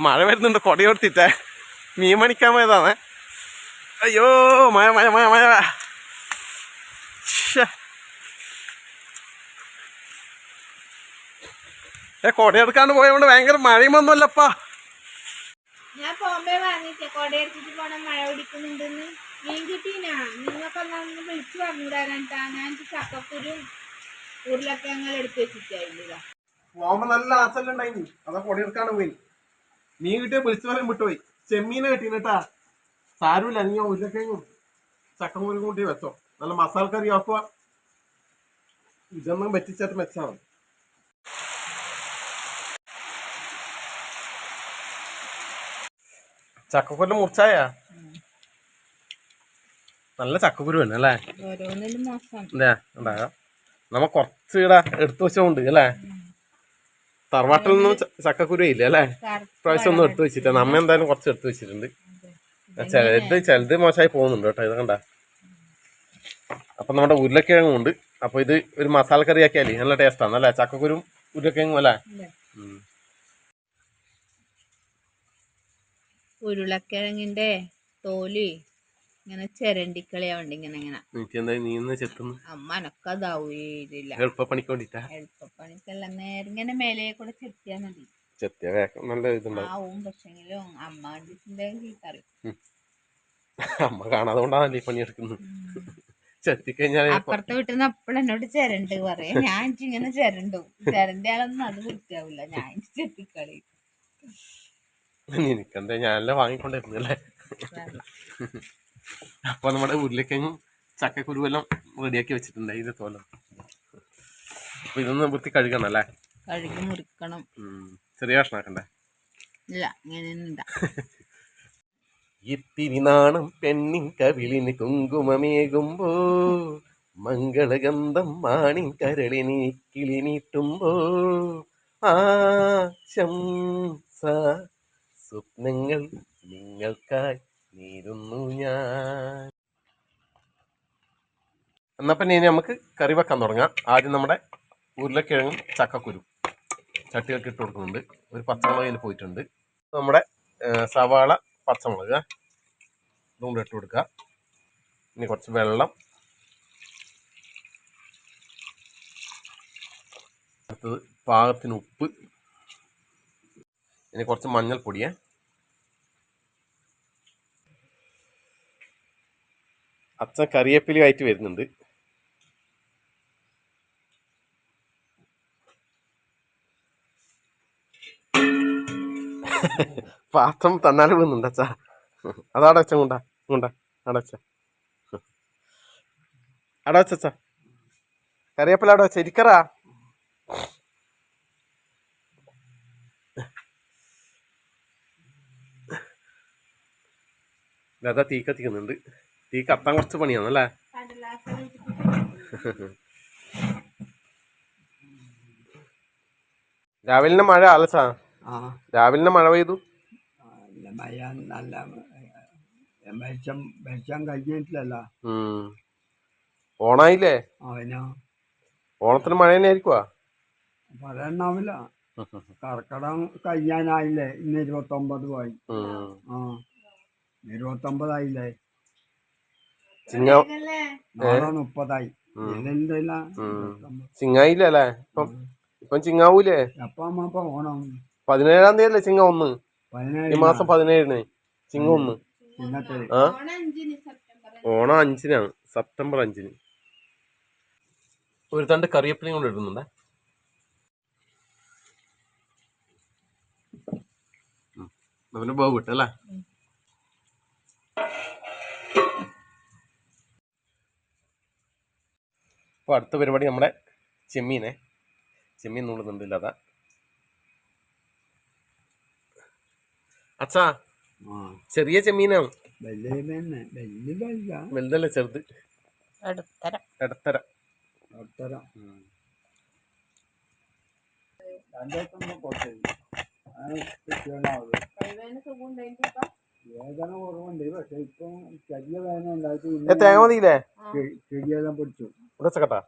മഴ വരുന്നുണ്ട് കൊടയോർത്തിട്ടേ. മീൻ മണിക്കാൻ പോയതാണേ. അയ്യോ മഴ മഴ മഴ മഴ. ഏ കൊടയെടുക്കാണ്ട് പോയതുകൊണ്ട് ഭയങ്കര മഴയും വന്നല്ലപ്പാ. ഞാൻ ബോംബെ വാങ്ങിച്ചേ കൊടയെടുത്തിട്ട് പോണം മഴ പിടിക്കുന്നുണ്ടെന്ന്. മീൻ കിട്ടീനാ? നിങ്ങൾക്ക് ഒന്ന് വിളിച്ചു പറഞ്ഞുകൂടാനാ ഞാൻ ചക്കക്കുരും ഉരുളക്കിഴങ്ങൾ എടുത്ത് വെച്ചിട്ടായില്ല പോകുമ്പോ നല്ല ആസല്ലുണ്ടായിനി. അതാ കൊടയെടുക്കാണ്ട് പോയി മീൻ കിട്ടിയ വിളിച്ചു പറയാൻ വിട്ടുപോയി. ചെമ്മീനെ കിട്ടീനട്ടാ. സാരമില്ല നീ ഉരുളക്കിഴങ്ങും ചക്കമുരും കൂട്ടി വെച്ചോ. നല്ല മസാല കറി ആക്കുക ഇതൊന്നും പറ്റിച്ചിട്ട് മെച്ചാണ് മതി. ചക്കക്കുരു മുറിച്ചായ? നല്ല ചക്കക്കുരു തന്നെ അല്ലേ? നമ്മ കുറച്ച് ഇടാ എടുത്തു വെച്ചോണ്ട് അല്ലേ? തറവാട്ടിൽ നിന്നും ച- ചക്കക്കുരു ഇല്ല അല്ലേ പ്രാവശ്യം ഒന്നും എടുത്തു വെച്ചിട്ടാണ് അമ്മ എന്തായാലും കുറച്ച് എടുത്തു വെച്ചിട്ടുണ്ട്. ചിലത് ചിലത് മോശമായി പോകുന്നുണ്ട് കേട്ടോ ഇത് കണ്ട. അപ്പൊ നമ്മുടെ ഉരുളക്കിഴങ്ങും ഉണ്ട്. അപ്പൊ ഇത് ഒരു മസാല കറി ആക്കിയാലേ നല്ല ടേസ്റ്റാണ് അല്ലേ? ചക്കക്കുരും ഉരുളക്കിഴങ്ങും അല്ലേ. ഉരുളക്കിഴങ്ങിന്റെ തോൽ ഇങ്ങനെ ചിരണ്ടിക്കളിയാവുണ്ട് ഇങ്ങനെ ഇങ്ങനെ. അമ്മ എനക്കതാവില്ല എളുപ്പ പണിക്ക് വേണ്ടിട്ടാ? എളുപ്പപ്പണിക്കെല്ലാം നേരെ ഇങ്ങനെ മേലെ കൂടെ ചെത്തിയാ മതി. ആവും പക്ഷെങ്കിലും അമ്മ കണ്ടിട്ടുണ്ടെങ്കിൽ അമ്മ കാണാതെ കൊണ്ടാണല്ലേ ഈ പണിയെടുക്കുന്നത് ചെത്തിക്കഴിഞ്ഞാൽ അപ്പുറത്തെ വീട്ടിൽ നിന്ന് അപ്പോഴും എന്നോട് ചിരണ്ട് പറയാം. ഞാൻ ഇങ്ങനെ ചെരണ്ടു. ചിരന്റെ ആളൊന്നും അത് വൃത്തിയാവില്ല ഞാൻ ചെത്തിക്കളി. നിനക്കെന്താ? ഞാനല്ലേ വാങ്ങിക്കൊണ്ടിരുന്നല്ലേ അപ്പൊ നമ്മുടെ ഉരുളക്കിഴങ്ങും ചക്കക്കുരു എല്ലാം റെഡിയാക്കി വെച്ചിട്ടുണ്ട്. ഇത് തോലം. അപ്പൊ ഇതൊന്ന് വൃത്തി കഴുകണം അല്ലേ? കഴുകി മുറിക്കണം. ചെറിയ കഷ്ണാക്കണ്ടേ ഇല്ല ഇങ്ങനെ ഇത്തിരി നാണം പെണ്ണിൻ കവിളിന് കുങ്കുമമേകുമ്പോ മംഗളഗന്ധം മാണിൻ കരളിനി കിളിനീട്ടുമ്പോ ആശംസ. സ്വപ്നങ്ങൾ നിങ്ങൾക്കായി നേരുന്നു ഞാൻ. എന്നാ പിന്നെ ഇനി നമുക്ക് കറി വെക്കാൻ തുടങ്ങാം. ആദ്യം നമ്മുടെ ഉരുളക്കിഴങ്ങും ചക്കക്കുരു ചട്ടികൾക്ക് ഇട്ട് കൊടുക്കുന്നുണ്ട്. ഒരു പച്ചമുളക് അതിൽ പോയിട്ടുണ്ട്. നമ്മുടെ സവാള പച്ചമുളക്. ഇതുകൊണ്ട് ഇട്ട് കൊടുക്കുക ഇനി കുറച്ച് വെള്ളം. അടുത്തത് പാകത്തിന് ഉപ്പ്. ഇനി കുറച്ച് മഞ്ഞൾപ്പൊടിയേ. അച്ഛൻ കറിയേപ്പിലുമായിട്ട് വരുന്നുണ്ട്. പാത്രം തന്നാലും വീഴുന്നുണ്ട് അച്ഛാ. അതവിടെ അച്ഛൻ കൊണ്ടാ കൊണ്ടാ അടച്ച അവിടെ വെച്ച കറിവേപ്പില ഇരിക്കറാ. അതാ തീ കത്തിക്കുന്നുണ്ട്. തീ കത്താൻ കുറച്ച് പണിയാണല്ലേ രാവിലെ മഴ ആലസാ രാവിലെ മഴ പെയ്തു? നല്ല മഴ നല്ല വെളിച്ചം വെളിച്ചം കഴിഞ്ഞിട്ടില്ലല്ല. ഉം. ഓണായില്ലേ? ഓണത്തിന് മഴ തന്നെ ആയിരിക്കുവാ? പറയാനാവില്ല കർക്കടം കഴിയാനായില്ലേ ഇന്ന് ഇരുപത്തൊമ്പത് ഒമ്പത് പോയി ആ ഇരുപത്തൊമ്പതായില്ലേ? ചിങ്ങ മുപ്പതായി. ചിങ്ങായില്ലേ അല്ലേ ഇപ്പം ഇപ്പം ചിങ്ങാവൂലേ? അമ്മ ഇപ്പൊ ഓണം പതിനേഴാം തീയതി അല്ലേ ചിങ്ങ ഒന്ന്? ഈ മാസം പതിനേഴിന് ചിങ്ങ ഒന്ന്. ആ? ഓണം അഞ്ചിന് സെപ്റ്റംബർ ഓണം അഞ്ചിനാണ്. സെപ്റ്റംബർ അഞ്ചിന്. ഒരു തണ്ട് കറിവേപ്പിലയും കൊണ്ട് ഇടുന്നുണ്ടേ. അവന് ബോ വിട്ടല്ലേ അപ്പോൾ അടുത്ത പരിപാടി നമ്മുടെ ചെമ്മീനെ. ചെമ്മീൻ നുള്ളുന്നുണ്ട് ഇല്ലാതാ അച്ഛാ ചെറിയ ചെമ്മീനാണ് വലുതല്ല ചെറുത്? അടുത്തരം. ഇടത്തര കൊടുത്തു വേദന കുറവുണ്ട് പക്ഷെ ഇപ്പം ചെറിയ വേദന ഉണ്ടായിട്ട് ഏ തേങ്ങ മതിയില്ലേ ചെടിയെല്ലാം പിടിച്ചു. ഇവിടെ ചക്കട്ടാ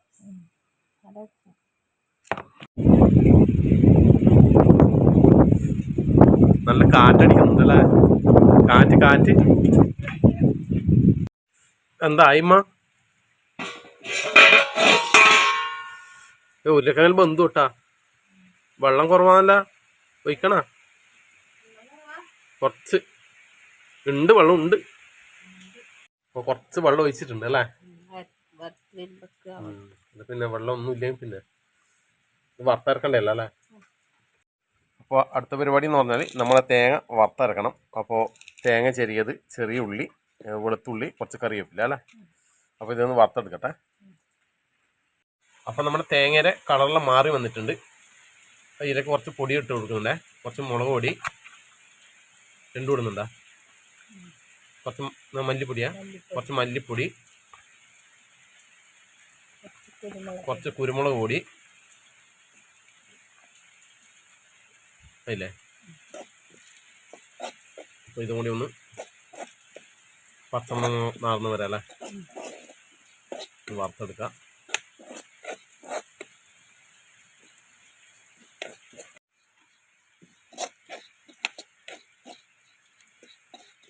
നല്ല കാറ്റടിക്കുന്നുണ്ട് അല്ലേ കാറ്റ് കാറ്റ്. എന്താ അയിമ ഉരുളക്കിഴങ്ങിൽ ബന്ധു കേട്ടാ വെള്ളം കുറവാണല്ല? ഒഴിക്കണ? കുറച്ച്. ഉണ്ട് വെള്ളം ഉണ്ട്. അപ്പൊ കുറച്ച് വെള്ളം ഒഴിച്ചിട്ടുണ്ട് അല്ലേ? പിന്നെ വെള്ളം ഒന്നും ഇല്ലെങ്കിൽ പിന്നെ ഇത് വറുത്തരക്കണ്ടല്ലോ അല്ലേ? അപ്പോൾ അടുത്ത പരിപാടി എന്ന് പറഞ്ഞാൽ നമ്മളെ തേങ്ങ വറുത്തരക്കണം. അപ്പോൾ തേങ്ങ ചെറിയത് ചെറിയ ഉള്ളി വെളുത്തുള്ളി കുറച്ച് കറിവേപ്പില അല്ലേ? അപ്പോൾ ഇതൊന്ന് വറുത്തെടുക്കട്ടെ. അപ്പോൾ നമ്മുടെ തേങ്ങയുടെ കളറിലെ മാറി വന്നിട്ടുണ്ട്. അപ്പോൾ ഇതിലേക്ക് കുറച്ച് പൊടി ഇട്ട് കൊടുക്കുന്നുണ്ടേ. കുറച്ച് മുളക് പൊടി രണ്ടു ഇടുന്നുണ്ടാ കുറച്ച് മല്ലിപ്പൊടിയാ? കുറച്ച് മല്ലിപ്പൊടി. കുറച്ച് കുരുമുളക് പൊടി. അല്ലേ? അപ്പോൾ ഇതും കൂടി ഒന്ന് പച്ചമണം നാർന്ന് വരാം അല്ലേ? വറുത്തെടുക്കാം.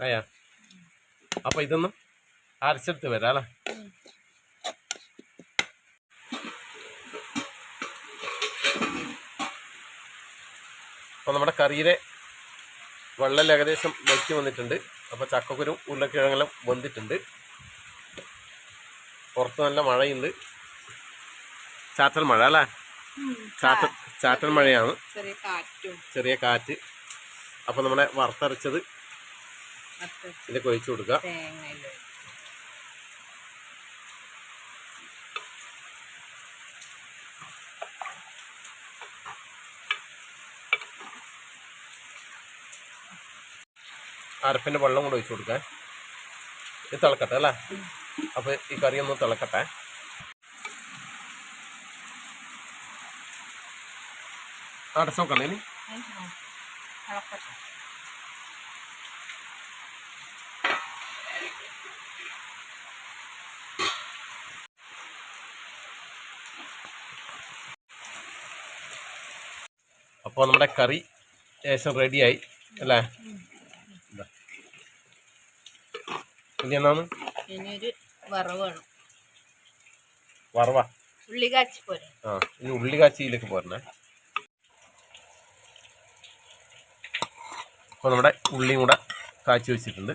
അയ്യാ അപ്പോൾ ഇതൊന്നും അരച്ചെടുത്ത് വരാം അല്ലേ? അപ്പോൾ നമ്മുടെ കറിയിലെ വെള്ളം ഏകദേശം വറ്റി വന്നിട്ടുണ്ട്. അപ്പോൾ ചക്കക്കുരും ഉരുളക്കിഴങ്ങെല്ലാം വന്നിട്ടുണ്ട്. പുറത്ത് നല്ല മഴയുണ്ട്. ചാറ്റൽ മഴ അല്ലേ? ചാറ്റൽ ചാറ്റൽ മഴയാണ്. ചെറിയ കാറ്റും. ചെറിയ കാറ്റ്. അപ്പോൾ നമ്മളെ വറുത്തരച്ചത് ഇതിലേക്ക് ഒഴിച്ചു കൊടുക്കുക. അരപ്പിന്റെ വെള്ളം കൂടെ ഒഴിച്ചു കൊടുക്കാൻ. ഇത് തിളക്കട്ടെ അല്ലേ? അപ്പോൾ ഈ കറി ഒന്ന് തിളക്കട്ടെ. അടച്ചു നോക്കണേ അപ്പോൾ നമ്മുടെ കറി ഏകദേശം റെഡിയായി അല്ലേ. ഇനി എന്നാണ്? വറവ് ആ ഇനി ഉള്ളി കാച്ചിയിലേക്ക് പോരണേ. അപ്പോൾ നമ്മുടെ ഉള്ളിയും കൂടെ കാച്ചി വെച്ചിട്ടുണ്ട്.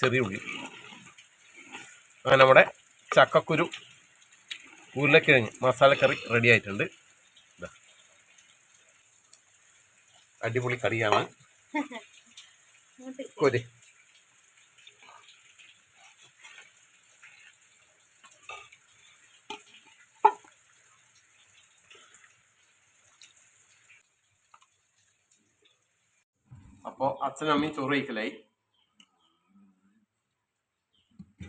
ചെറിയ ഉള്ളി. അങ്ങനെ നമ്മുടെ ചക്കക്കുരു ഉരുളക്കിഴങ്ങ് മസാലക്കറി റെഡി ആയിട്ടുണ്ട്. അടിപൊളി കറിയാണ്. കൊതി അപ്പോൾ അച്ഛനും അമ്മയും ചോറ് കഴിക്കലായി.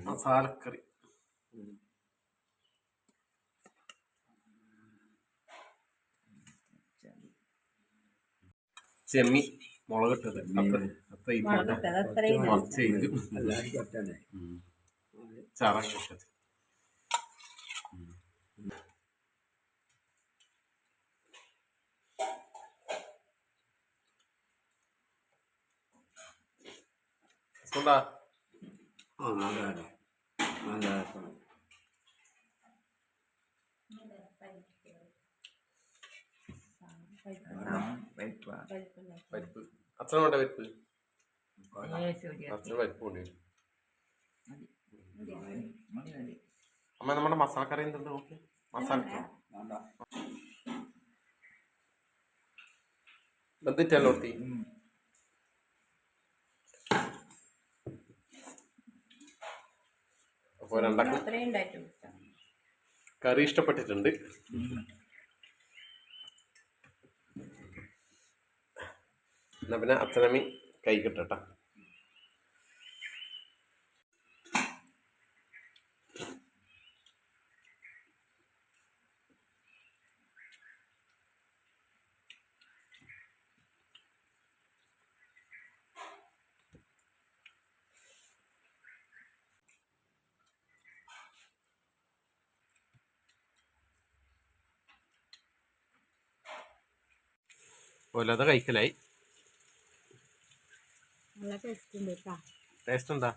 മസാലക്കറി. ചെമ്മി മുളകിട്ടത്. അത്ര കുറച്ച് ചാറാക്കിട്ടത് ആ നല്ലതാണ് നല്ല രസമാണ് പരിപ്പാ അച്ഛനും വേണ്ട പരിപ്പ് അച്ഛന് പരിപ്പ് കൊണ്ട് അമ്മ നമ്മുടെ മസാലക്കറി എന്തുണ്ട്? ഓക്കെ മസാലക്കറി ബന്ധിട്ടല്ലോ ഒട്ടി അപ്പോൾ രണ്ടാക്കും കറി ഇഷ്ടപ്പെട്ടിട്ടുണ്ട്. എന്നാൽ പിന്നെ അച്ഛനമ്മി കൈ കിട്ടട്ടെ. ഒലത കൈക്കലായി. ടേസ്റ്റ് ഉണ്ട് കേട്ടാ ടേസ്റ്റ് ഉണ്ടാ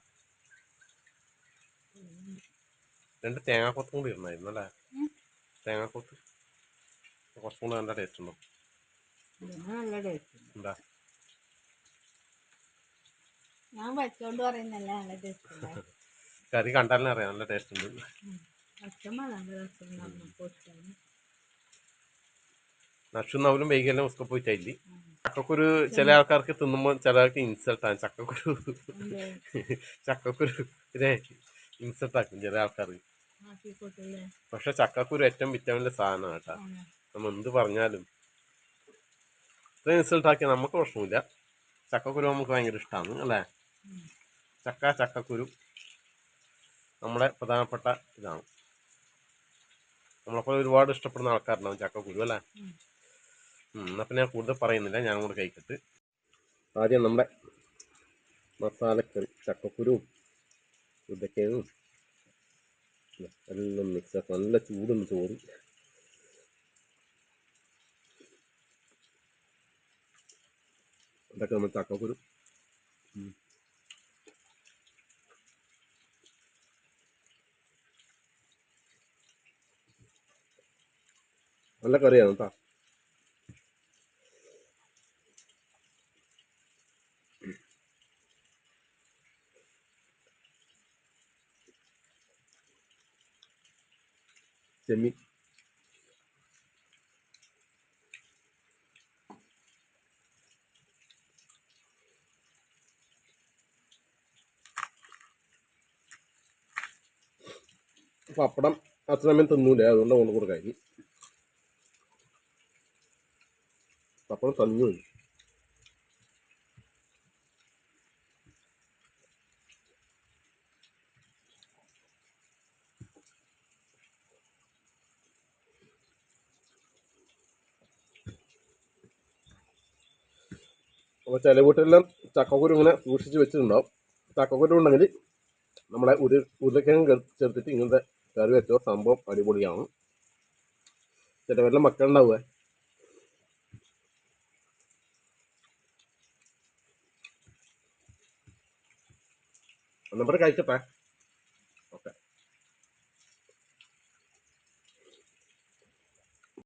രണ്ട് തേങ്ങാക്കൊത്തും കൂടി ഇടണമായിരുന്നു അല്ലേ. തേങ്ങാക്കൊത്ത്. കുറച്ചും കൂടെ നല്ല ടേസ്റ്റ് ഉണ്ടോ നല്ല ടേസ്റ്റ് എന്താ? ഞാൻ വെച്ചോണ്ട് പറയുന്നല്ല നല്ല ടേസ്റ്റ് ഉണ്ട് കറി കണ്ടാലും അറിയാം നല്ല ടേസ്റ്റ് ഉണ്ട് നക്ഷുന്നവലും വൈകല്യം ഉസ്ക പോയിട്ടില്ല ചക്കക്കുരു ചില ആൾക്കാർക്ക് തിന്നുമ്പോൾ ചില ആൾക്ക് ഇൻസൾട്ടാണ് ചക്കക്കുരു ചക്കക്കുരു ഇതേ ഇൻസൾട്ടാക്കും ചില ആൾക്കാർ പക്ഷെ ചക്കക്കുരു ഏറ്റവും വിറ്റാമിന്റെ സാധനമാണ് കേട്ടോ. നമ്മൾ എന്ത് പറഞ്ഞാലും. ഇത്ര ഇൻസൾട്ട് ആക്കിയാൽ നമുക്ക് പ്രശ്നമില്ല. ചക്കക്കുരു നമുക്ക് ഭയങ്കര ഇഷ്ടമാണ് അല്ലേ? ചക്ക ചക്കക്കുരു നമ്മുടെ പ്രധാനപ്പെട്ട ഇതാണ്. നമ്മളെപ്പോലെ ഒരുപാട് ഇഷ്ടപ്പെടുന്ന ആൾക്കാരുണ്ടാവും ചക്കക്കുരു അല്ലേ? പിന്നെ ഞാൻ കൂടുതൽ പറയുന്നില്ല. ഞാൻ കൂടെ കഴിക്കട്ട്. ആദ്യം നമ്മുടെ മസാലക്കറി ചക്കക്കുരുവും ഉദക്കയും എല്ലാം മിക്സ് ആക്കും. നല്ല ചൂടുണ്ട് ചോറ്. ഇതൊക്കെ നമ്മൾ ചക്കക്കുരു. നല്ല കറിയാണ് കേട്ടോ. ചെമ്മീൻ പപ്പടം അച്ഛനമ്മയും തിന്നൂല അതുകൊണ്ട് കൊണ്ട് കൊടുക്കായി പപ്പടം തന്നു അപ്പോൾ ചില വീട്ടിലെല്ലാം ചക്കക്കുരു ഇങ്ങനെ സൂക്ഷിച്ച് വെച്ചിട്ടുണ്ടാവും. ചക്കക്കുരു ഉണ്ടെങ്കിൽ നമ്മളെ ഉരു ഉരുളക്കിഴങ്ങ് ചേർത്തിട്ട് ഇങ്ങനത്തെ കറി വെച്ചോ സംഭവം അടിപൊളിയാണ് ചിലവരെല്ലാം മക്കളുണ്ടാവുക നമ്മുടെ കഴിക്കട്ടെ